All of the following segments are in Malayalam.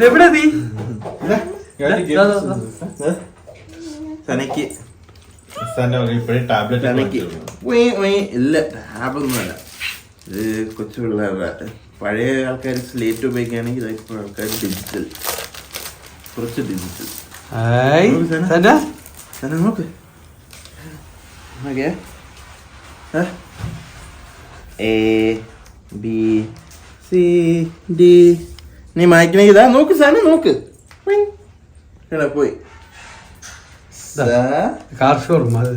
ഇതെവിടെ നീ? സനക്ക് ഉയ് ഇല്ല ടാബൊന്നുമല്ല ഇത് കൊച്ചു പിള്ളേരുടെ പഴയ ആൾക്കാർ സ്ലേറ്റ് ഉപയോഗിക്കുകയാണെങ്കിൽ ഇപ്പോൾ ആൾക്കാർ ഡിജിറ്റൽ കുറച്ച് ഡിജിറ്റൽ സന. സന. നോക്ക്. നോക്കിയേ എ ബി സി ഡി നീ മായ്ക്കണ ഇതാ നോക്ക് സന നോക്ക്. എടാ പോയി. കാർ ഷോറൂം അത്.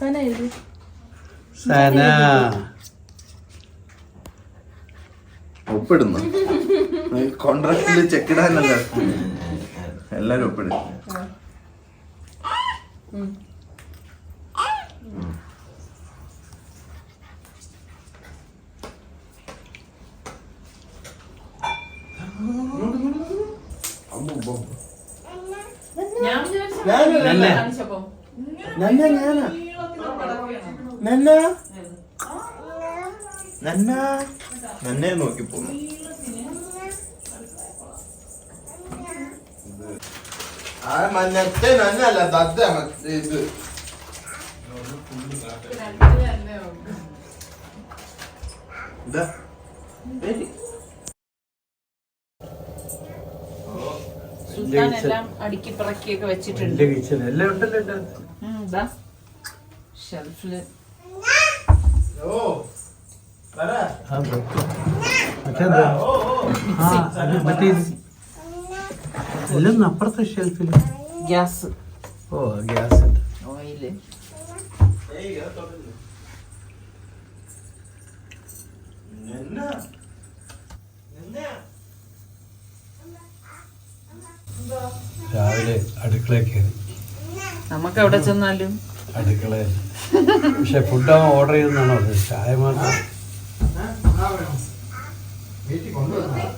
സന സന ഒപ്പിടുന്നു. കോൺട്രാക്ടിൽ ചെക്ക് ഇടാനല്ല എല്ലാരും ഒപ്പിടും. ഞാൻ ഞാൻ കാണിച്ചപ്പോ നന്ന. നന്ന നോക്കി പോന്നു. മഞ്ഞത്തെ നന്നല്ല മറ്റേ ഇത്. ഇതാ. എല്ലാം അടുക്കി പിറക്കിയൊക്കെ വെച്ചിട്ടുണ്ട്. എല്ലാം ഉണ്ടല്ലോ. ഷെൽഫിൽ. ഓ. മറ്റേ. എല്ലാം അപ്പുറത്തെ ഷെൽഫിൽ ഗ്യാസ് ഓ ഗ്യാസ് ഉണ്ട്. ഓയിൽ. രാവിലെ അടുക്കളയിൽ കയറി. നമുക്ക് എവിടെ ചെന്നാലും. അടുക്കള പക്ഷെ ഫുഡ് ഓർഡർ ചെയ്തെന്നാണോ ചായ മാത്രം.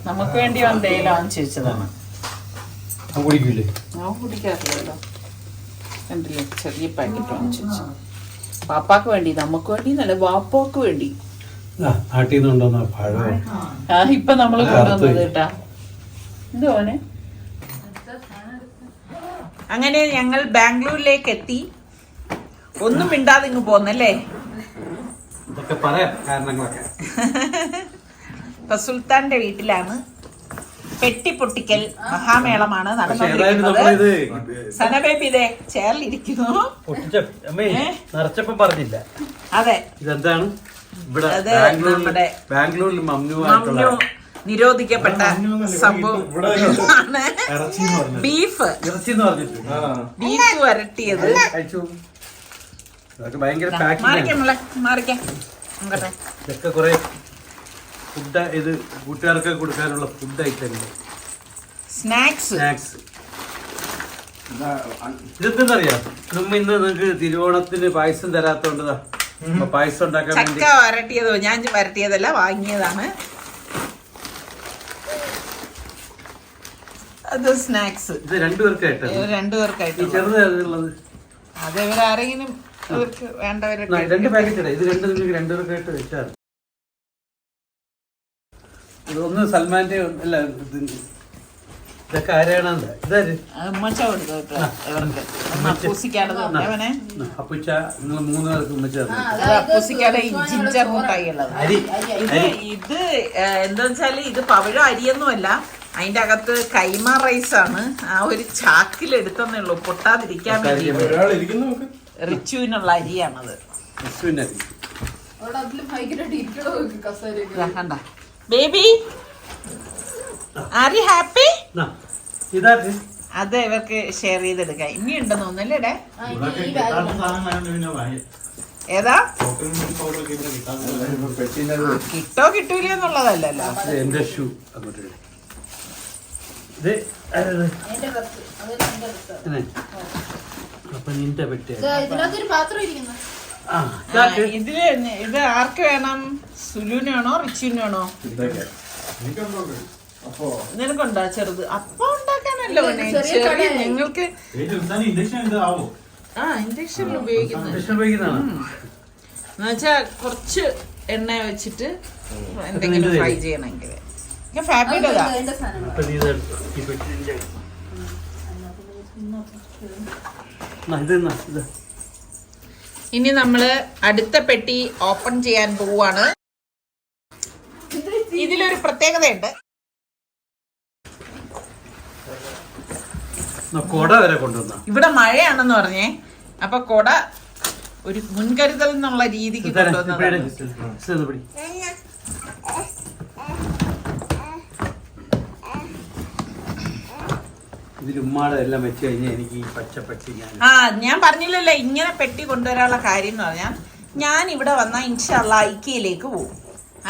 നമുക്ക് വേണ്ടി അവൻ തേയില വാങ്ങിച്ചു വെച്ചതാണ് കുടിക്കൂലേ? ഞാൻ കുടിക്കാറില്ലല്ലോ. കണ്ടില്ലേ? ചെറിയ പാക്കറ്റ് വാങ്ങിച്ചു വെച്ചു പാപ്പാക്ക് വേണ്ടി നമുക്ക് വേണ്ടി എന്നല്ല വാപ്പാക്ക് വേണ്ടി. നാട്ടിൽ നിന്ന് കൊണ്ടുവന്ന പഴം. ആ ഇപ്പൊ നമ്മൾ കൊണ്ടുവന്നത് കേട്ടാ. എന്തോനെ അങ്ങനെ ഞങ്ങൾ ബാംഗ്ലൂരിലേക്ക് എത്തി. ഒന്നും മിണ്ടാതെ ഇങ്ങ് പോന്നല്ലേ? ഇതൊക്കെ പറയാം കാരണങ്ങളൊക്കെ. ഇപ്പൊ സുൽത്താന്റെ വീട്ടിലാണ് പെട്ടി പൊട്ടിക്കൽ മഹാമേളമാണ് നടന്നുകൊണ്ടിരിക്കുന്നത്. സനബേബി ഇതേ ചേർലിരിക്കുന്നു? നിറച്ചപ്പം പറഞ്ഞില്ല. അതെ. ഇതെന്താണ്? ഇവിടെ ബാംഗ്ലൂരിൽ നമ്മുടെ ബാംഗ്ലൂരിൽ മമ്നുവായിട്ടുള്ള മമ്നു നിരോധിക്കപ്പെട്ട സംഭവം ബീഫ്. ബീഫ് വരട്ടിയത്. മാറിക്കാം മാറിക്കാം. നോക്കട്ടെ ഫുഡ് ഇത് കൂട്ടുകാർക്ക് കൊടുക്കാനുള്ള ഫുഡ് ഐറ്റങ്ങൾ സ്നാക്സ്. സ്നാക്സ്. ഇതെന്താറിയാം നമ്മ ഇന്ന് നിങ്ങക്ക് തിരുവോണത്തിന് പായസം തരാത്തോണ്ടതാ. പായസം ഉണ്ടാക്കാൻ വേണ്ടി ചക്ക വരട്ടിയതോ? ഞാൻ വരട്ടിയതല്ല വാങ്ങിയതാണ്. അത് സ്നാക്സ്. ഇത് രണ്ടുപേർക്കായിട്ട് രണ്ടുപേർക്കായിട്ട് ചെറുതായിട്ടുള്ളത് അത് ഇവരാരെങ്കിലും അവർക്ക് ആ, വേണ്ടവരൊക്കെ രണ്ട് പാക്കറ്റ് ഇത് രണ്ട് നിങ്ങൾക്ക് രണ്ടുപേർക്കായിട്ട് വെച്ചാൽ ഇത് ഒന്ന് സൽമാന്റെ അല്ല ഇത് ഇതൊക്കെ ആരാണെന്ന് ഇതാര്? ഉമ്മച്ച കൊടുത്തു കേട്ടോ ഇവർക്ക്. ഒന്ന് അവനെ? അപ്പുച്ച നിങ്ങൾ മൂന്ന് പേർക്ക് ഉമ്മച്ച ഈ ജിഞ്ചർ മുട്ടായി ഉള്ളത് അരി ഇത് എന്താ വെച്ചാൽ ഇത് പവിഴ അരിയൊന്നുമല്ല. അതിന്റെ അകത്ത് കൈമ റൈസ് ആണ് ആ ഒരു ചാക്കിൽ എടുത്തന്നേ ഉള്ളൂ പൊട്ടാതിരിക്കാൻ വേണ്ടി. ഒരാൾ ഇരിക്കുന്നു നോക്ക് റിച്ചുവിനുള്ള അരിയാണത്. കണ്ട? ബേബി ആർ യു ഹാപ്പി അത് ഇവർക്ക് ഷെയർ ചെയ്തെടുക്കാം. ഇനി ഉണ്ടെന്ന് തോന്നല്ലേ ഏതാ? കിട്ടോ കിട്ടൂല എന്നുള്ളതല്ലല്ലോ. എന്റെ ഷൂ. അപ്പൊ നിന്റെ പെട്ടി ഇതിനകത്തൊരു പാത്രം ഇരിക്കുന്നു. ഇതിൽ ഇത് ആർക്ക് വേണം സുലുവിന് വേണോ റിച്ചുവിന് വേണോ അപ്പോ നിനക്കുണ്ടോ ചെറുത് അപ്പം ഉണ്ടാക്കാനല്ലോ. ഞങ്ങൾക്ക് ആ ഇൻഡക്ഷനിൽ ഉപയോഗിക്കുന്നത് എന്നുവെച്ചാ കുറച്ച് എണ്ണ വെച്ചിട്ട് എന്തെങ്കിലും ഫ്രൈ ചെയ്യണമെങ്കിൽ ഫാബിയുടേതാ ഇത് ഇത് ഇനി നമ്മൾ അടുത്ത പെട്ടി ഓപ്പൺ ചെയ്യാൻ പോവാണ്. ഇതിലൊരു പ്രത്യേകതയുണ്ട്. കൊട വരെ കൊണ്ടുവന്ന. ഇവിടെ മഴയാണെന്ന് പറഞ്ഞേ. അപ്പൊ കൊട ഒരു മുൻകരുതൽ എന്നുള്ള രീതിക്ക് കൊണ്ടുവന്നതാണ്. ഇതിൽ ഉമ്മാടെ എല്ലാം വെച്ച് കഴിഞ്ഞാൽ എനിക്ക് ഈ പച്ച പച്ച ഞാൻ ആ ഞാൻ പറഞ്ഞില്ലല്ലോ ഇങ്ങനെ പെട്ടി കൊണ്ടുവരാനുള്ള കാര്യം എന്ന് പറഞ്ഞാൽ ഞാൻ ഇവിടെ വന്നാൽ ഇൻഷല്ല ഐക്യയിലേക്ക് പോകും.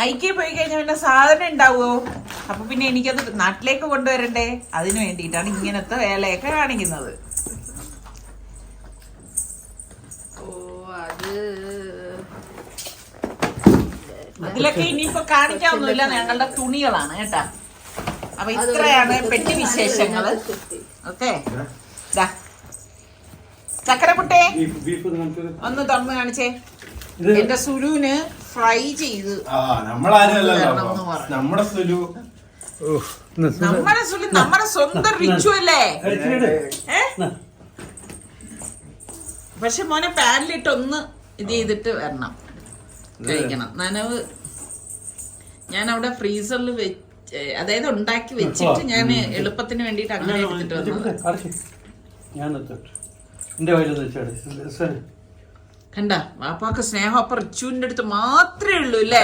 ഐക്യ പോയി കഴിഞ്ഞാൽ പിന്നെ സാധനം ഉണ്ടാവുമോ അപ്പൊ പിന്നെ എനിക്കത് നാട്ടിലേക്ക് കൊണ്ടുവരണ്ടേ? അതിനു വേണ്ടിയിട്ടാണ് ഇങ്ങനത്തെ വേലയൊക്കെ കാണിക്കുന്നത്. ഓ അത് അതിലൊക്കെ ഇനിയിപ്പോ കാണിക്കാവുന്നില്ല ഞങ്ങളുടെ തുണികളാണ് കേട്ടാ. അപ്പൊ ഇത്രയാണ് പെട്ടി വിശേഷങ്ങൾ. ഓക്കെ. നമുക്ക് ഒന്ന് തുറന്ന് കാണിച്ചേ. എന്റെ സുലുവിന് ഫ്രൈ ചെയ്ത്. നമ്മുടെ സുലു. നമ്മുടെ സുലു നമ്മുടെ സ്വന്തം റിച്ചു അല്ലേ? പക്ഷെ മോനെ പാനിലിട്ട് ഒന്ന് ഇത് ചെയ്തിട്ട് വരണം. കഴിക്കണം. നനവ്. ഞാൻ അവിടെ ഫ്രീസറിൽ വെച്ച് അതായത് ഉണ്ടാക്കി വെച്ചിട്ട് ഞാൻ എളുപ്പത്തിന് വേണ്ടിട്ട് അങ്ങനെ എടുത്തിട്ട് വന്നു എന്റെ കണ്ട വാപ്പാക്ക് സ്നേഹം. അപ്പൊ റിച്ചുവിന്റെ അടുത്ത് മാത്രമേ ഉള്ളൂ അല്ലേ?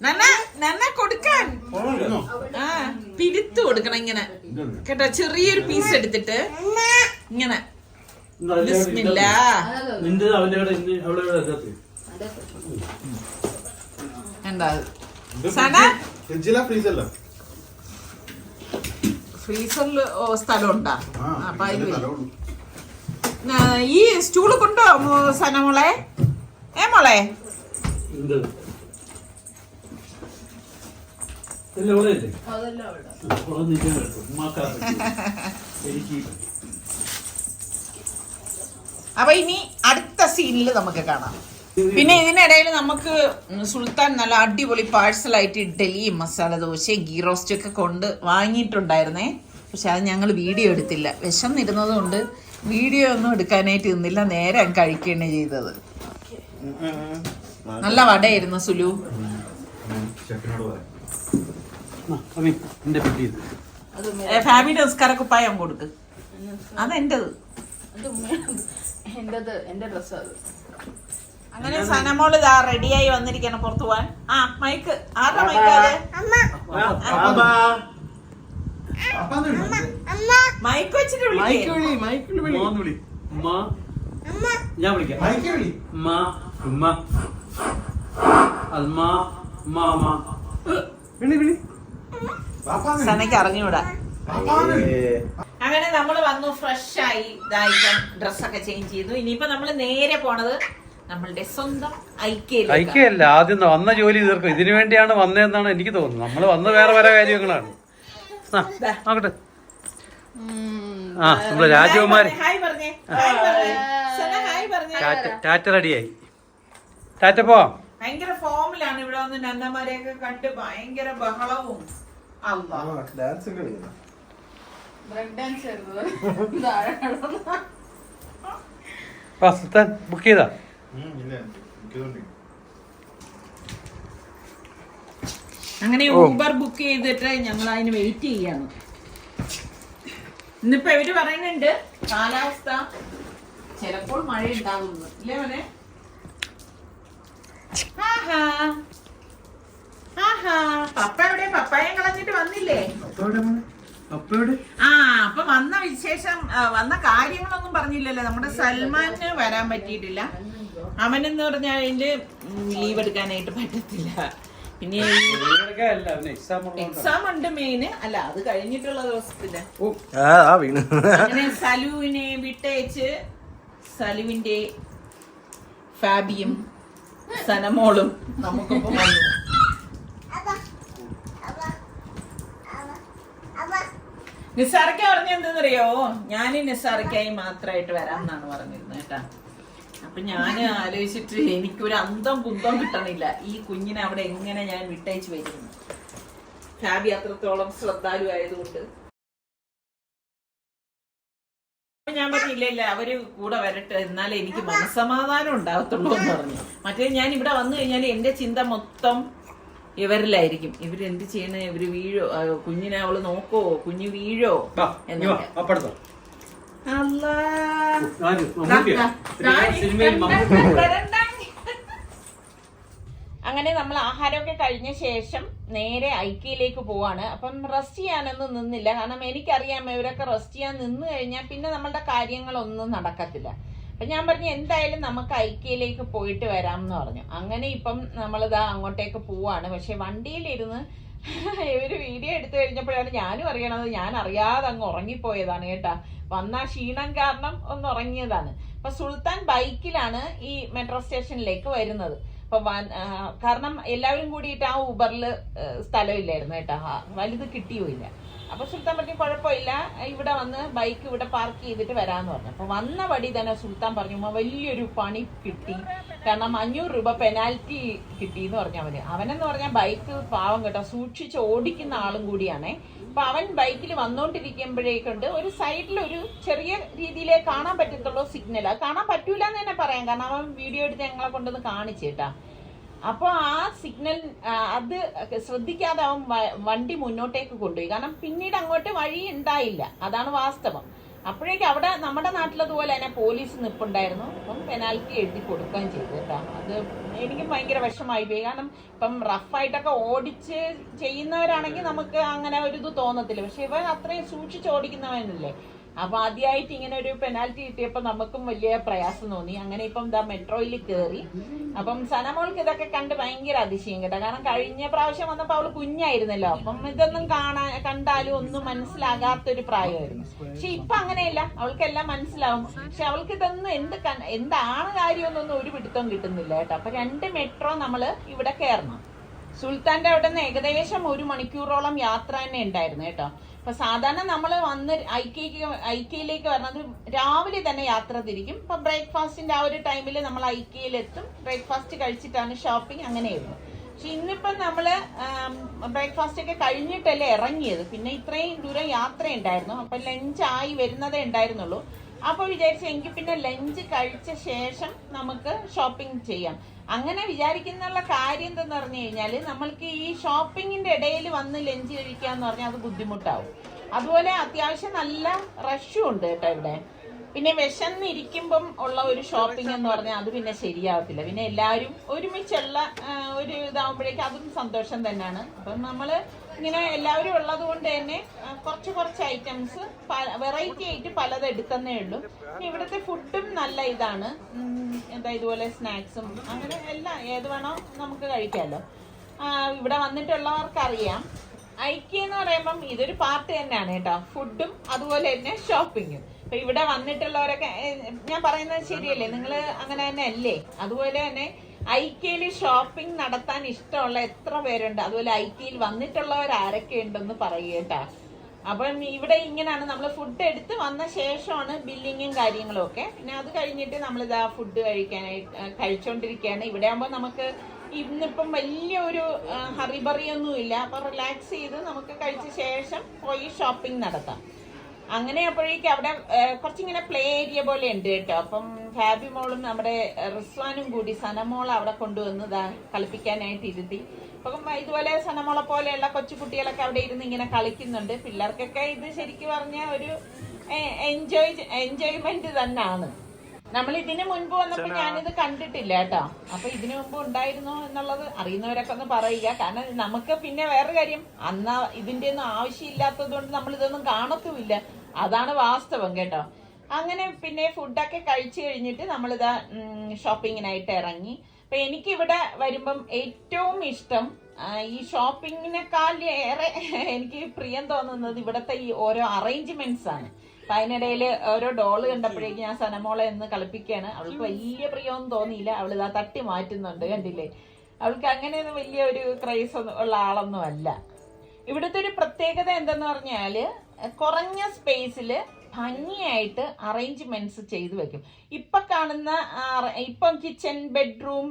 നന്ന നന്ന കൊടുക്കാൻ. ആ പിരുത്ത് കൊടുക്കണം ഇങ്ങനെ. കേട്ടോ ചെറിയൊരു പീസ് എടുത്തിട്ട് ഇങ്ങനെ. ബിസ്മില്ലാ. നിന്റെ അവിടെ അവിടെ എന്താ? സന ഫ്രിഡ്ജിലാ ഫ്രീസല്ലോ ഫ്രീസറിൽ സ്ഥലം ഉണ്ടാ അപ്പൊ അതിൽ ഈ സ്റ്റൂൾ കൊണ്ടോ സന മോളെ? ഏ മോളെ? അപ്പൊ ഇനി അടുത്ത സീനിൽ നമുക്ക് കാണാം. പിന്നെ ഇതിനിടയിൽ നമുക്ക് സുൽത്താൻ നല്ല അടിപൊളി പാഴ്സലായിട്ട് ഇഡ്ഡലിയും മസാല ദോശ ഗീ റോസ്റ്റ് ഒക്കെ കൊണ്ട് വാങ്ങിയിട്ടുണ്ടായിരുന്നേ. പക്ഷെ അത് ഞങ്ങൾ വീഡിയോ എടുത്തില്ല. വിശന്നിരുന്നത് കൊണ്ട് വീഡിയോ ഒന്നും എടുക്കാനായിട്ട് നിന്നില്ല. നേരെ അങ്ങ് കഴിക്കുകയാണ് ചെയ്തത്. നല്ല വടയായിരുന്നു സുലു. ഫാമിലി നമസ്കാര കുപ്പായം കൊടുക്ക്. അതെന്റത്? അത് ഉമ്മ- എന്റത് എന്റെ ഡ്രസ് അത്. അങ്ങനെ സനമോൾ ഇതാ റെഡിയായി വന്നിരിക്കണം പുറത്തു പോവാൻ. ആ മൈക്ക്. ആരുടെ മൈക്കാൽ മൈക്ക് വെച്ചിട്ട്. ഞാൻ വിളിക്കാം. സനയ്ക്ക് അറിഞ്ഞൂടാ. അങ്ങനെ നമ്മൾ വന്നു ഫ്രഷ് ആയി. ഇതായിപ്പം ഡ്രസ്സൊക്കെ ചേഞ്ച് ചെയ്തു. ഇനിയിപ്പോ നമ്മൾ നേരെ പോണത് നമ്മളുടെ സ്വന്തം ഐക്യയിലേക്ക്. ഐക്യല്ല ആദ്യം വന്ന ജോലി തീർക്കും. ഇതിനു വേണ്ടിയാണ് വന്നതെന്നാണ് എനിക്ക് തോന്നുന്നത്. നമ്മൾ വന്ന വേറെ വേറെ കാര്യങ്ങളാണ്. ആ, നോക്കട്ടെ. ആ നമ്മൾ രാജകുമാരി. ഹായ് പറഞ്ഞേ ഹായ് പറഞ്ഞേ. സന ഹായ് പറഞ്ഞേ. ടാറ്റ ടാറ്റ റെഡിയായി. ടാറ്റ പോവാം. ഭയങ്കര ഫോമിലാണ് ഇവിടെ വന്ന് നന്നമാരെയൊക്കെ കണ്ട് ഭയങ്കര ബഹളവും. ഡാൻസ് ബ്രേക്ക് ഡാൻസ് ബുക്ക് ചെയ്താ. അങ്ങനെ. ഊബർ ബുക്ക് ചെയ്തിട്ട് ഞങ്ങൾ അതിന് വെയിറ്റ് ചെയ്യാണ് ഇന്നിപ്പോ ഇവർ പറയുന്നുണ്ട് കാലാവസ്ഥ ചിലപ്പോൾ മഴ ഉണ്ടാകുന്നു ഇല്ലേ മോനെ. പപ്പ എവിടെ? പപ്പായം കളഞ്ഞിട്ട് വന്നില്ലേ? ആ അപ്പൊ വന്ന വിശേഷം വന്ന കാര്യങ്ങളൊന്നും പറഞ്ഞില്ലല്ലോ. നമ്മുടെ സൽമാന് വരാൻ പറ്റിയിട്ടില്ല. അവനെന്ന് പറഞ്ഞാൽ അതിന്റെ ലീവ് എടുക്കാനായിട്ട് പറ്റത്തില്ല. പിന്നെ എക്സാം ഉണ്ട് മെയിന് അല്ല അത് കഴിഞ്ഞിട്ടുള്ള ദിവസത്തിൽ. ആ വീണ്. അങ്ങനെ സലുവിനെ വിട്ടയച്ച് സലുവിന്റെ ഫാബിയും സനമോളും നമുക്കൊപ്പം വന്നു. നിസാറിക്ക പറഞ്ഞ എന്തെന്നറിയോ? ഞാൻ നിസാറയ്ക്കായി മാത്രമായിട്ട് വരാം എന്നാണ് പറഞ്ഞിരുന്നത് കേട്ടാ. അപ്പൊ ഞാൻ ആലോചിച്ചിട്ട് എനിക്കൊരു അന്തം കുന്തം കിട്ടണില്ല. ഈ കുഞ്ഞിനെ അവിടെ എങ്ങനെ ഞാൻ വിട്ടയച്ചു വരുന്നു ഫാബി അത്രത്തോളം ശ്രദ്ധാലു ആയതുകൊണ്ട്. ഞാൻ പറഞ്ഞില്ല ഇല്ല അവർ കൂടെ വരട്ടെ എന്നാലേ എനിക്ക് മനസമാധാനം ഉണ്ടാകത്തുള്ളൂ എന്ന് പറഞ്ഞു. മറ്റേ ഞാൻ ഇവിടെ വന്നു കഴിഞ്ഞാൽ എന്റെ ചിന്ത മൊത്തം ഇവരിലായിരിക്കും. എന്ത് ചെയ്യണേ? ഇവർ വീഴോ? കുഞ്ഞിനെ അവൾ നോക്കോ? കുഞ്ഞ് വീഴോ? എന്നൊക്കെ. അങ്ങനെ നമ്മൾ ആഹാരമൊക്കെ കഴിഞ്ഞ ശേഷം നേരെ ഐക്യയിലേക്ക് പോവാണ്. അപ്പം റെസ്റ്റ് ചെയ്യാനൊന്നും നിന്നില്ല. കാരണം എനിക്കറിയാം ഇവരൊക്കെ റെസ്റ്റ് ചെയ്യാൻ നിന്ന് കഴിഞ്ഞാൽ പിന്നെ നമ്മളുടെ കാര്യങ്ങളൊന്നും നടക്കത്തില്ല. അപ്പൊ ഞാൻ പറഞ്ഞു എന്തായാലും നമുക്ക് ഐക്യയിലേക്ക് പോയിട്ട് വരാം എന്ന് പറഞ്ഞു. അങ്ങനെ ഇപ്പം നമ്മളിതാ അങ്ങോട്ടേക്ക് പോവാണ്. പക്ഷെ വണ്ടിയിലിരുന്ന് ഇവർ വീഡിയോ എടുത്തു കഴിഞ്ഞപ്പോഴാണ് ഞാനും അറിയണത്. ഞാൻ അറിയാതെ അങ്ങ് ഉറങ്ങിപ്പോയതാണ് കേട്ടാ. വന്ന ക്ഷീണം കാരണം ഒന്ന് ഉറങ്ങിയതാണ്. അപ്പൊ സുൽത്താൻ ബൈക്കിലാണ് ഈ മെട്രോ സ്റ്റേഷനിലേക്ക് വരുന്നത്. അപ്പൊ കാരണം എല്ലാവരും കൂടിയിട്ട് ആ ഊബറിൽ സ്ഥലമില്ലായിരുന്നു കേട്ടാ. വലുത് കിട്ടിയുമില്ല. അപ്പൊ സുൽത്താൻ പറഞ്ഞു കുഴപ്പമില്ല. ഇവിടെ വന്ന് ബൈക്ക് ഇവിടെ പാർക്ക് ചെയ്തിട്ട് വരാന്ന് പറഞ്ഞു. അപ്പൊ വന്ന വടി തന്നെ സുൽത്താൻ പറഞ്ഞു "ഉമ്മ, വലിയൊരു പണി കിട്ടി. കാരണം അഞ്ഞൂറ് രൂപ പെനാൽറ്റി കിട്ടി എന്ന് പറഞ്ഞ അവന് അവനെന്ന് പറഞ്ഞാൽ ബൈക്ക് പാവം കേട്ടോ സൂക്ഷിച്ച് ഓടിക്കുന്ന ആളും കൂടിയാണേ. അപ്പൊ അവൻ ബൈക്കിൽ വന്നോണ്ടിരിക്കുമ്പോഴേക്കുണ്ട് ഒരു സൈഡിൽ ഒരു ചെറിയ രീതിയിലേ കാണാൻ പറ്റത്തുള്ളൂ സിഗ്നൽ അത് കാണാൻ പറ്റൂല എന്ന് തന്നെ പറയാം. കാരണം അവൻ വീഡിയോ എടുത്ത് ഞങ്ങളെ കൊണ്ടൊന്ന് കാണിച്ചേട്ടാ അപ്പൊ ആ സിഗ്നൽ അത് ശ്രദ്ധിക്കാതെ അവൻ വണ്ടി മുന്നോട്ടേക്ക് കൊണ്ടുപോയി. കാരണം പിന്നീട് അങ്ങോട്ട് വഴി ഉണ്ടായില്ല. അതാണ് വാസ്തവം. അപ്പോഴേക്ക് അവിടെ നമ്മുടെ നാട്ടിലതുപോലെ തന്നെ പോലീസ് നിപ്പുണ്ടായിരുന്നു. അപ്പം പെനാൽറ്റി എഴുതി കൊടുക്കുകയും ചെയ്തു കേട്ടോ. അത് എനിക്ക് ഭയങ്കര വിഷമായി പോയി. കാരണം ഇപ്പം റഫായിട്ടൊക്കെ ഓടിച്ച് ചെയ്യുന്നവരാണെങ്കിൽ നമുക്ക് അങ്ങനെ ഒരു ഇത് തോന്നത്തില്ല. പക്ഷെ ഇവൻ അത്രയും സൂക്ഷിച്ച് ഓടിക്കുന്നവനല്ലേ അപ്പൊ ആദ്യമായിട്ട് ഇങ്ങനെ ഒരു പെനാൽറ്റി കിട്ടിയപ്പോ നമുക്കും വലിയ പ്രയാസം തോന്നി. അങ്ങനെ ഇപ്പം ദാ മെട്രോയിൽ കയറി അപ്പം സനമോൾക്ക് ഇതൊക്കെ കണ്ട് ഭയങ്കര അതിശയം കേട്ടോ. കാരണം കഴിഞ്ഞ പ്രാവശ്യം വന്നപ്പോ അവൾ കുഞ്ഞായിരുന്നല്ലോ. അപ്പം ഇതൊന്നും കാണാൻ കണ്ടാലും ഒന്നും മനസ്സിലാകാത്തൊരു പ്രായമായിരുന്നു. പക്ഷെ ഇപ്പൊ അങ്ങനെയല്ല. അവൾക്കെല്ലാം മനസ്സിലാവും. പക്ഷെ അവൾക്ക് ഇതൊന്നും എന്ത് എന്താണ് എന്താണ് കാര്യമൊന്നും ഒരു പിടുത്തം കിട്ടുന്നില്ല കേട്ടോ. അപ്പൊ രണ്ട് മെട്രോ നമ്മൾ ഇവിടെ കയറണം സുൽത്താന്റെ അവിടെ നിന്ന് ഏകദേശം ഒരു മണിക്കൂറോളം യാത്ര തന്നെ ഉണ്ടായിരുന്നു കേട്ടോ. അപ്പൊ സാധാരണ നമ്മൾ വന്ന് ഐക്യക്ക് ഐക്യയിലേക്ക് വരുന്നത് രാവിലെ തന്നെ യാത്ര തിരിക്കും. അപ്പൊ ബ്രേക്ക്ഫാസ്റ്റിന്റെ ആ ഒരു ടൈമിൽ നമ്മൾ ഐക്യയിലെത്തും ബ്രേക്ക്ഫാസ്റ്റ് കഴിച്ചിട്ടാണ് ഷോപ്പിംഗ് അങ്ങനെയായിരുന്നു. പക്ഷെ ഇന്നിപ്പം നമ്മൾ ബ്രേക്ക്ഫാസ്റ്റ് ഒക്കെ കഴിഞ്ഞിട്ടല്ലേ ഇറങ്ങിയത്. പിന്നെ ഇത്രയും ദൂരം യാത്ര ഉണ്ടായിരുന്നു അപ്പൊ ലഞ്ച് ആയി വരുന്നതേ ഉണ്ടായിരുന്നുള്ളൂ. അപ്പൊ വിചാരിച്ചു എങ്കിൽ പിന്നെ ലഞ്ച് കഴിച്ച ശേഷം നമുക്ക് ഷോപ്പിംഗ് ചെയ്യാം. അങ്ങനെ വിചാരിക്കുന്നുള്ള കാര്യം എന്തെന്ന് പറഞ്ഞു കഴിഞ്ഞാൽ നമ്മൾക്ക് ഈ ഷോപ്പിങ്ങിന്റെ ഇടയിൽ വന്ന് ലഞ്ച് കഴിക്കുക എന്ന് പറഞ്ഞാൽ അത് ബുദ്ധിമുട്ടാവും. അതുപോലെ അത്യാവശ്യം നല്ല റഷും ഉണ്ട് കേട്ടോ ഇവിടെ. പിന്നെ വിശന്നിരിക്കുമ്പം ഉള്ള ഒരു ഷോപ്പിംഗ് എന്ന് പറഞ്ഞാൽ അത് പിന്നെ ശരിയാവത്തില്ല. പിന്നെ എല്ലാവരും ഒരുമിച്ചുള്ള ഒരു ഇതാവുമ്പോഴേക്കും അതും സന്തോഷം തന്നെയാണ്. അപ്പം നമ്മൾ ഇങ്ങനെ എല്ലാവരും ഉള്ളത് കൊണ്ട് തന്നെ കുറച്ച് കുറച്ച് ഐറ്റംസ് വെറൈറ്റി ആയിട്ട് പലത് എടുക്കുന്നേ ഉള്ളൂ. ഇവിടുത്തെ ഫുഡും നല്ല ഇതാണ്. എന്താ ഇതുപോലെ സ്നാക്സും അങ്ങനെ എല്ലാം ഏത് വേണോ നമുക്ക് കഴിക്കാമല്ലോ ഇവിടെ വന്നിട്ടുള്ളവർക്ക് അറിയാം ഐക്യ എന്ന് പറയുമ്പം ഇതൊരു പാർട്ട് തന്നെയാണ് കേട്ടോ. ഫുഡും അതുപോലെ തന്നെ ഷോപ്പിങ്ങും ഇപ്പൊ ഇവിടെ വന്നിട്ടുള്ളവരൊക്കെ ഞാൻ പറയുന്നത് ശരിയല്ലേ? നിങ്ങൾ അങ്ങനെ തന്നെ അല്ലേ? അതുപോലെ തന്നെ ഐക്യയിൽ ഷോപ്പിംഗ് നടത്താൻ ഇഷ്ടമുള്ള എത്ര പേരുണ്ട്? അതുപോലെ ഐക്യയിൽ വന്നിട്ടുള്ളവർ ആരൊക്കെ ഉണ്ടെന്ന് പറയുക അപ്പം ഇവിടെ ഇങ്ങനെയാണ് നമ്മൾ ഫുഡ് എടുത്ത് വന്ന ശേഷമാണ് ബില്ലിങ്ങും കാര്യങ്ങളും ഒക്കെ. പിന്നെ അത് കഴിഞ്ഞിട്ട് നമ്മൾ ഇതാ ഫുഡ് കഴിക്കാനായിട്ട് കഴിച്ചുകൊണ്ടിരിക്കുകയാണ് ഇവിടെ ആകുമ്പോൾ നമുക്ക് ഇന്നിപ്പം വലിയ ഒരു അപ്പം ഇല്ല അപ്പൊ റിലാക്സ് ചെയ്ത് നമുക്ക് കഴിച്ച ശേഷം പോയി ഷോപ്പിംഗ് നടത്താം. അങ്ങനെ അപ്പോഴേക്കും അവിടെ കുറച്ചിങ്ങനെ പ്ലേ ഏരിയ പോലെ ഉണ്ട് കേട്ടോ. അപ്പം ഹാബി മോളും നമ്മുടെ റിസ്വാനും കൂടി സനമോൾ അവിടെ കൊണ്ടുവന്ന് കളിപ്പിക്കാനായിട്ട് ഇരുത്തി. അപ്പം ഇതുപോലെ സനമോളെ പോലെയുള്ള കൊച്ചുകുട്ടികളൊക്കെ അവിടെ ഇരുന്ന് ഇങ്ങനെ കളിക്കുന്നുണ്ട്. പിള്ളേർക്കൊക്കെ ഇത് ശരിക്കും പറഞ്ഞ ഒരു എൻജോയ് എൻജോയ്മെന്റ് തന്നെയാണ് നമ്മൾ ഇതിനു മുൻപ് വന്നപ്പോ ഞാനിത് കണ്ടിട്ടില്ല കേട്ടോ. അപ്പൊ ഇതിനു മുമ്പ് ഉണ്ടായിരുന്നു എന്നുള്ളത് അറിയുന്നവരൊക്കെ ഒന്ന് പറയുക. കാരണം നമുക്ക് പിന്നെ വേറെ കാര്യം അന്ന് ഇതിന്റെ ഒന്നും ആവശ്യമില്ലാത്തത് കൊണ്ട് നമ്മൾ ഇതൊന്നും കാണത്തുമില്ല. അതാണ് വാസ്തവം കേട്ടോ. അങ്ങനെ പിന്നെ ഫുഡൊക്കെ കഴിച്ചു കഴിഞ്ഞിട്ട് നമ്മളിതാ ഷോപ്പിങ്ങിനായിട്ട് ഇറങ്ങി. അപ്പൊ എനിക്കിവിടെ വരുമ്പം ഏറ്റവും ഇഷ്ടം ഈ ഷോപ്പിങ്ങിനേക്കാൾ ഏറെ എനിക്ക് പ്രിയം തോന്നുന്നത് ഇവിടുത്തെ ഈ ഓരോ അറേഞ്ച്മെന്റ്സ് ആണ്. അപ്പൊ അതിനിടയിൽ ഓരോ ഡോൾ കണ്ടപ്പോഴേക്കും ഞാൻ സനമോളെ എന്ന് കളിപ്പിക്കുകയാണ് അവൾക്ക് വലിയ പ്രിയമൊന്നും തോന്നിയില്ല. അവൾ ഇതാ തട്ടി മാറ്റുന്നുണ്ട് കണ്ടില്ലേ? അവൾക്ക് അങ്ങനെയൊന്നും വലിയ ഒരു ക്രൈസ് ഉള്ള ആളൊന്നും അല്ല ഇവിടുത്തെ ഒരു പ്രത്യേകത എന്തെന്ന് പറഞ്ഞാൽ കുറഞ്ഞ സ്പേസിൽ ഭംഗിയായിട്ട് അറേഞ്ച്മെന്റ്സ് ചെയ്ത് വെക്കും. ഇപ്പൊ കാണുന്ന ഇപ്പം കിച്ചൺ ബെഡ്റൂം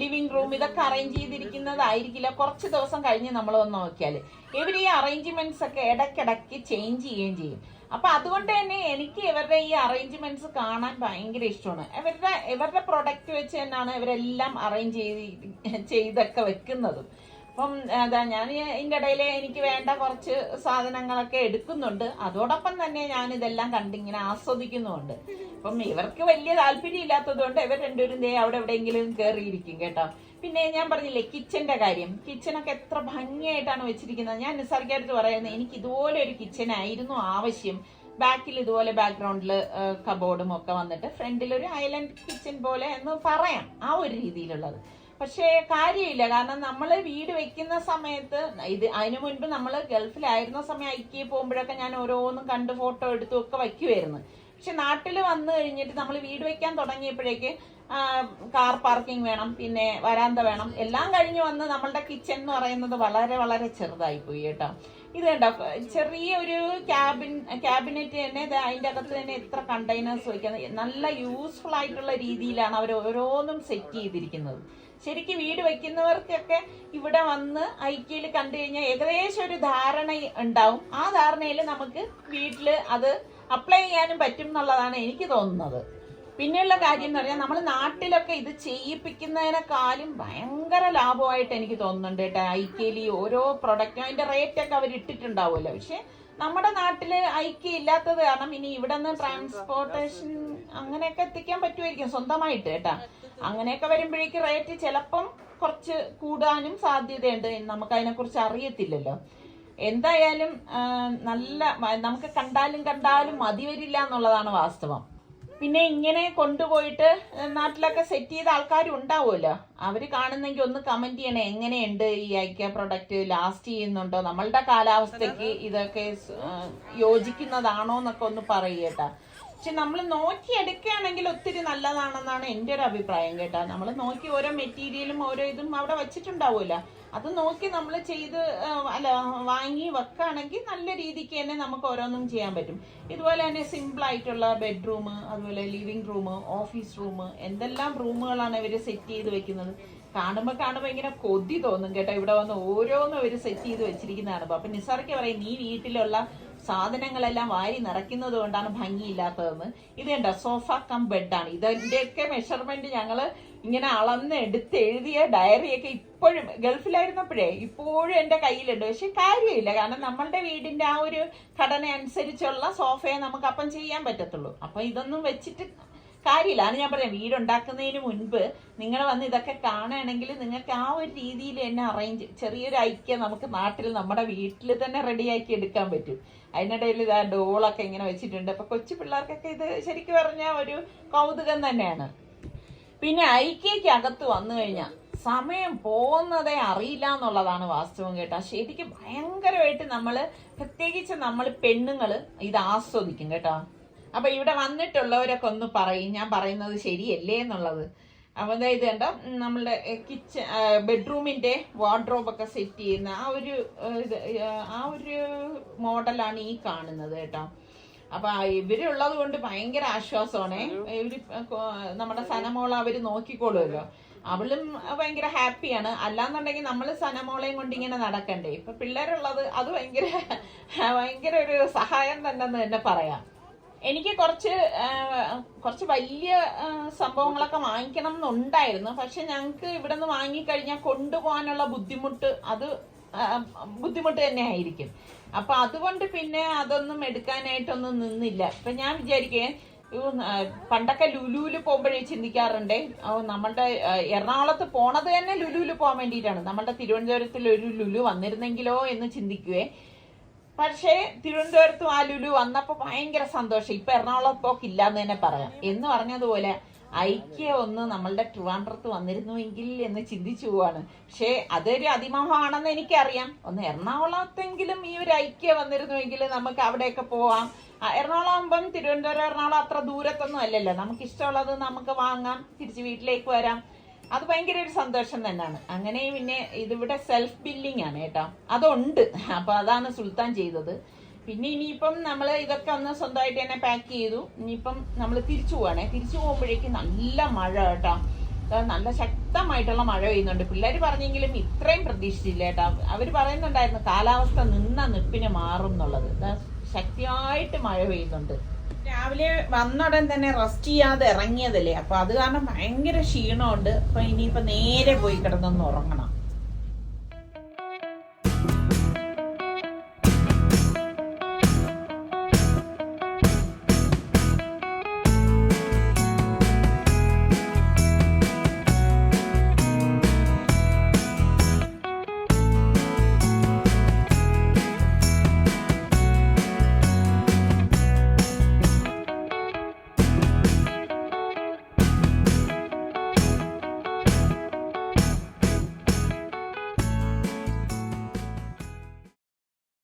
ലിവിംഗ് റൂം ഇതൊക്കെ അറേഞ്ച് ചെയ്തിരിക്കുന്നതായിരിക്കില്ല. കുറച്ച് ദിവസം കഴിഞ്ഞ് നമ്മൾ ഒന്ന് നോക്കിയാൽ. ഇവർ ഈ അറേഞ്ച്മെന്റ്സ് ഒക്കെ ഇടയ്ക്കിടയ്ക്ക് ചേഞ്ച് ചെയ്യുകയും ചെയ്യും. അപ്പൊ അതുകൊണ്ട് തന്നെ എനിക്ക് ഇവരുടെ ഈ അറേഞ്ച്മെന്റ്സ് കാണാൻ ഭയങ്കര ഇഷ്ടമാണ്. ഇവരുടെ ഇവരുടെ പ്രൊഡക്റ്റ് വെച്ച് തന്നെയാണ് ഇവരെല്ലാം അറേഞ്ച് ചെയ്ത് ചെയ്തൊക്കെ വെക്കുന്നതും. അപ്പം അതാ ഞാൻ ഇതിന്റെ ഇടയിൽ എനിക്ക് വേണ്ട കുറച്ച് സാധനങ്ങളൊക്കെ എടുക്കുന്നുണ്ട്. അതോടൊപ്പം തന്നെ ഞാൻ ഇതെല്ലാം കണ്ടിങ്ങനെ ആസ്വദിക്കുന്നുമുണ്ട്. അപ്പം ഇവർക്ക് വലിയ താല്പര്യം ഇല്ലാത്തത് കൊണ്ട് ഇവർ രണ്ടുപേരും ദേ അവിടെ എവിടെയെങ്കിലും കയറിയിരിക്കും കേട്ടോ. പിന്നെ ഞാൻ പറഞ്ഞില്ലേ കിച്ചന്റെ കാര്യം. കിച്ചണൊക്കെ എത്ര ഭംഗിയായിട്ടാണ് വെച്ചിരിക്കുന്നത്. ഞാൻ നിസ്സാർക്കാരത്ത് പറയുന്നത് എനിക്ക് ഇതുപോലെ ഒരു കിച്ചൺ ആയിരുന്നു ആവശ്യം. ബാക്കിൽ ഇതുപോലെ ബാക്ക്ഗ്രൗണ്ടിൽ കബോർഡും ഒക്കെ വന്നിട്ട് ഫ്രണ്ടിൽ ഒരു ഐലൻഡ് കിച്ചൻ പോലെ എന്ന് പറയാം. ആ ഒരു രീതിയിലുള്ളത്. പക്ഷേ കാര്യമില്ല. കാരണം നമ്മൾ വീട് വെക്കുന്ന സമയത്ത് ഇത് അതിനു മുൻപ് നമ്മൾ ഗൾഫിലായിരുന്ന സമയം ഐക്യ പോകുമ്പോഴൊക്കെ ഞാൻ ഓരോന്നും കണ്ട് ഫോട്ടോ എടുത്തും ഒക്കെ വയ്ക്കുമായിരുന്നു പക്ഷെ നാട്ടിൽ വന്നു കഴിഞ്ഞിട്ട് നമ്മൾ വീട് വെക്കാൻ തുടങ്ങിയപ്പോഴേക്ക് കാർ പാർക്കിംഗ് വേണം പിന്നെ വരാന്ത വേണം എല്ലാം കഴിഞ്ഞ് വന്ന് നമ്മളുടെ കിച്ചൺ എന്ന് പറയുന്നത് വളരെ വളരെ ചെറുതായി പോയി കേട്ടോ. ഇത് കണ്ടോ? ചെറിയ ഒരു ക്യാബിൻ ക്യാബിനറ്റ് തന്നെ അതിന്റെ അകത്ത് തന്നെ എത്ര കണ്ടെയ്നേഴ്സ് വയ്ക്കുന്നത് നല്ല യൂസ്ഫുൾ ആയിട്ടുള്ള രീതിയിലാണ് അവർ ഓരോന്നും സെറ്റ് ചെയ്തിരിക്കുന്നത്. ശരിക്കും വീട് വെക്കുന്നവർക്കൊക്കെ ഇവിടെ വന്ന് ഐക്യയിൽ കണ്ടു കഴിഞ്ഞാൽ ഏകദേശം ഒരു ധാരണ ഉണ്ടാവും. ആ ധാരണയിൽ നമുക്ക് വീട്ടിൽ അത് അപ്ലൈ ചെയ്യാനും പറ്റും എന്നുള്ളതാണ് എനിക്ക് തോന്നുന്നത്. പിന്നെയുള്ള കാര്യം എന്ന് പറഞ്ഞാൽ നമ്മൾ നാട്ടിലൊക്കെ ഇത് ചെയ്യിപ്പിക്കുന്നതിനെക്കാളും ഭയങ്കര ലാഭമായിട്ട് എനിക്ക് തോന്നുന്നുണ്ട് കേട്ടോ ഐക്യയിൽ ഓരോ പ്രൊഡക്റ്റും അതിന്റെ റേറ്റ് ഒക്കെ അവർ ഇട്ടിട്ടുണ്ടാവുമല്ലോ. പക്ഷേ നമ്മുടെ നാട്ടിൽ ഐക്യം ഇല്ലാത്തത് കാരണം ഇനി ഇവിടെ നിന്ന് ട്രാൻസ്പോർട്ടേഷൻ അങ്ങനെയൊക്കെ എത്തിക്കാൻ പറ്റുമായിരിക്കും സ്വന്തമായിട്ട് കേട്ടാ. അങ്ങനെയൊക്കെ വരുമ്പോഴേക്ക് റേറ്റ് ചിലപ്പം കുറച്ച് കൂടാനും സാധ്യതയുണ്ട് നമുക്ക് അതിനെക്കുറിച്ച് അറിയത്തില്ലല്ലോ. എന്തായാലും നല്ല നമുക്ക് കണ്ടാലും കണ്ടാലും മതി വരില്ല എന്നുള്ളതാണ് വാസ്തവം. പിന്നെ ഇങ്ങനെ കൊണ്ടുപോയിട്ട് നാട്ടിലൊക്കെ സെറ്റ് ചെയ്ത ആൾക്കാരും ഉണ്ടാവുമല്ലോ. അവർ കാണുന്നെങ്കിൽ ഒന്ന് കമന്റ് ചെയ്യണേ എങ്ങനെയുണ്ട് ഈ ഐക്യ പ്രൊഡക്റ്റ് ലാസ്റ്റ് ചെയ്യുന്നുണ്ടോ? നമ്മളുടെ കാലാവസ്ഥയ്ക്ക് ഇതൊക്കെ യോജിക്കുന്നതാണോ എന്നൊക്കെ ഒന്ന് പറയുക പക്ഷെ നമ്മൾ നോക്കി എടുക്കുകയാണെങ്കിൽ ഒത്തിരി നല്ലതാണെന്നാണ് എന്റെ ഒരു അഭിപ്രായം കേട്ടോ. നമ്മൾ നോക്കി ഓരോ മെറ്റീരിയലും ഓരോ ഇതും അവിടെ വെച്ചിട്ടുണ്ടാവില്ല അത് നോക്കി നമ്മൾ ചെയ്ത് അല്ല വാങ്ങി വെക്കുകയാണെങ്കിൽ നല്ല രീതിക്ക് തന്നെ നമുക്ക് ഓരോന്നും ചെയ്യാൻ പറ്റും. ഇതുപോലെ തന്നെ സിമ്പിൾ ആയിട്ടുള്ള ബെഡ്റൂം അതുപോലെ ലിവിംഗ് റൂം ഓഫീസ് റൂം എന്തെല്ലാം റൂമുകളാണ് ഇവർ സെറ്റ് ചെയ്ത് വെക്കുന്നത്. കാണുമ്പോൾ കാണുമ്പോൾ ഇങ്ങനെ കൊതി തോന്നും കേട്ടോ. ഇവിടെ വന്ന് ഓരോന്നും ഇവർ സെറ്റ് ചെയ്ത് വെച്ചിരിക്കുന്നതാണ്. അപ്പോൾ അപ്പൊ നിസാർക്ക് പറയും നീ വീട്ടിലുള്ള സാധനങ്ങളെല്ലാം വാരി നിറയ്ക്കുന്നത് കൊണ്ടാണ് ഭംഗിയില്ലാത്തതെന്ന്. ഇത് കണ്ടോ? സോഫ കം ബെഡാണ്. ഇതിന്റെയൊക്കെ മെഷർമെന്റ് ഞങ്ങൾ ഇങ്ങനെ അളന്ന് എടുത്ത് എഴുതിയ ഡയറിയൊക്കെ ഇപ്പോഴും ഗൾഫിലായിരുന്നപ്പോഴേ ഇപ്പോഴും എന്റെ കയ്യിലുണ്ട്. പക്ഷെ കാര്യമില്ല. കാരണം നമ്മളുടെ വീടിന്റെ ആ ഒരു ഘടന അനുസരിച്ചുള്ള സോഫയെ നമുക്ക് അപ്പം ചെയ്യാൻ പറ്റത്തുള്ളൂ. അപ്പൊ ഇതൊന്നും വെച്ചിട്ട് കാര്യമില്ല. അത് ഞാൻ പറയാം. വീടുണ്ടാക്കുന്നതിന് മുൻപ് നിങ്ങൾ വന്ന് ഇതൊക്കെ കാണുകയാണെങ്കിൽ നിങ്ങൾക്ക് ആ ഒരു രീതിയിൽ തന്നെ അറേഞ്ച് ചെറിയൊരു ഐക്യം നമുക്ക് നാട്ടിൽ നമ്മുടെ വീട്ടിൽ തന്നെ റെഡിയാക്കി എടുക്കാൻ പറ്റും. അതിനിടയിൽ ഇതാ ഡോളൊക്കെ ഇങ്ങനെ വെച്ചിട്ടുണ്ട്. അപ്പൊ കൊച്ചു പിള്ളേർക്കൊക്കെ ഇത് ശരിക്കും പറഞ്ഞാൽ ഒരു കൗതുകം തന്നെയാണ്. പിന്നെ ഐക്യക്ക് അകത്ത് വന്നു കഴിഞ്ഞാൽ സമയം പോകുന്നതേ അറിയില്ല എന്നുള്ളതാണ് വാസ്തവം കേട്ടോ. ശരിക്കും ഭയങ്കരമായിട്ട് നമ്മൾ പ്രത്യേകിച്ച് നമ്മൾ പെണ്ണുങ്ങൾ ഇത് ആസ്വദിക്കും കേട്ടോ. അപ്പൊ ഇവിടെ വന്നിട്ടുള്ളവരൊക്കെ ഒന്ന് പറയും ഞാൻ പറയുന്നത് ശരിയല്ലേ എന്നുള്ളത്. അപ്പൊ അതായത് കണ്ടോ? നമ്മളുടെ കിച്ചൺ ബെഡ്റൂമിന്റെ വാർഡ്രോബ് ഒക്കെ സെറ്റ് ചെയ്യുന്ന ആ ഒരു ഇത് ആ ഒരു മോഡലാണ് ഈ കാണുന്നത് കേട്ടോ. അപ്പൊ ഇവരുള്ളത് കൊണ്ട് ഭയങ്കര ആശ്വാസമാണേ. ഇവർ നമ്മുടെ സനമോള അവർ നോക്കിക്കോളുമല്ലോ. അവളും ഭയങ്കര ഹാപ്പിയാണ്. അല്ലാന്നുണ്ടെങ്കിൽ നമ്മൾ സനമോളയും കൊണ്ട് ഇങ്ങനെ നടക്കണ്ടേ. ഇപ്പൊ പിള്ളേരുള്ളത് അത് ഭയങ്കര ഭയങ്കര ഒരു സഹായം തന്നെ എന്ന് തന്നെ പറയാം. എനിക്ക് കുറച്ച് കുറച്ച് വലിയ സംഭവങ്ങളൊക്കെ വാങ്ങിക്കണം എന്നുണ്ടായിരുന്നു. പക്ഷെ ഞങ്ങൾക്ക് ഇവിടെ നിന്ന് വാങ്ങിക്കഴിഞ്ഞാൽ കൊണ്ടുപോകാനുള്ള ബുദ്ധിമുട്ട് അത് ബുദ്ധിമുട്ട് തന്നെ ആയിരിക്കും. അപ്പൊ അതുകൊണ്ട് പിന്നെ അതൊന്നും എടുക്കാനായിട്ടൊന്നും നിന്നില്ല. ഇപ്പൊ ഞാൻ വിചാരിക്കേ പണ്ടൊക്കെ ലുലുവിൽ പോകുമ്പോഴേ ചിന്തിക്കാറുണ്ടേ. നമ്മളുടെ എറണാകുളത്ത് പോണത് തന്നെ ലുലുവിൽ പോകാൻ വേണ്ടിയിട്ടാണ്. നമ്മളുടെ തിരുവനന്തപുരത്തിൽ ഒരു ലുലു വന്നിരുന്നെങ്കിലോ എന്ന് ചിന്തിക്കുവേ. പക്ഷേ തിരുവനന്തപുരത്തും ആ ലുലു വന്നപ്പോ ഭയങ്കര സന്തോഷം. ഇപ്പൊ എറണാകുളം പോക്ക് ഇല്ലാന്ന് തന്നെ പറയാം. എന്ന് പറഞ്ഞതുപോലെ ഐക്യ ഒന്ന് നമ്മളുടെ ട്രിവാൻഡ്രത്ത് വന്നിരുന്നുവെങ്കിൽ എന്ന് ചിന്തിച്ചു പോവാണ്. പക്ഷേ അതൊരു അതിമോഹമാണെന്ന് എനിക്കറിയാം. ഒന്ന് എറണാകുളത്തെങ്കിലും ഈ ഒരു ഐക്യ വന്നിരുന്നുവെങ്കിൽ നമുക്ക് അവിടെയൊക്കെ പോവാം. എറണാകുളം ആകുമ്പം തിരുവനന്തപുരം എറണാകുളം അത്ര ദൂരത്തൊന്നും അല്ലല്ലോ. നമുക്ക് ഇഷ്ടമുള്ളത് നമുക്ക് വാങ്ങാം തിരിച്ച് വീട്ടിലേക്ക് വരാം. അത് ഭയങ്കര ഒരു സന്തോഷം തന്നെയാണ്. അങ്ങനെ പിന്നെ ഇതിവിടെ സെൽഫ് ബില്ലിംഗ് ആണ് കേട്ടോ. അതുണ്ട്. അപ്പൊ അതാണ് സുൽത്താൻ ചെയ്തത്. പിന്നെ ഇനിയിപ്പം നമ്മൾ ഇതൊക്കെ ഒന്ന് സ്വന്തമായിട്ട് തന്നെ പാക്ക് ചെയ്തു. ഇനിയിപ്പം നമ്മൾ തിരിച്ചു പോവാണേ. തിരിച്ചു പോകുമ്പോഴേക്കും നല്ല മഴ കേട്ടോ. നല്ല ശക്തമായിട്ടുള്ള മഴ പെയ്യുന്നുണ്ട്. പിള്ളേർ പറഞ്ഞെങ്കിലും ഇത്രയും പ്രതീക്ഷിച്ചില്ല കേട്ടോ. അവർ പറയുന്നുണ്ടായിരുന്നു കാലാവസ്ഥ നിന്ന നിപ്പിന് മാറും എന്നുള്ളത്. ശക്തിയായിട്ട് മഴ പെയ്യുന്നുണ്ട്. രാവിലെ വന്നുടൻ തന്നെ റെസ്റ്റ് ചെയ്യാതെ ഇറങ്ങിയതല്ലേ? അപ്പൊ അത് കാരണം ഭയങ്കര ക്ഷീണമുണ്ട്. അപ്പൊ ഇനിയിപ്പോ നേരെ പോയി കിടന്നൊന്ന് ഉറങ്ങണം.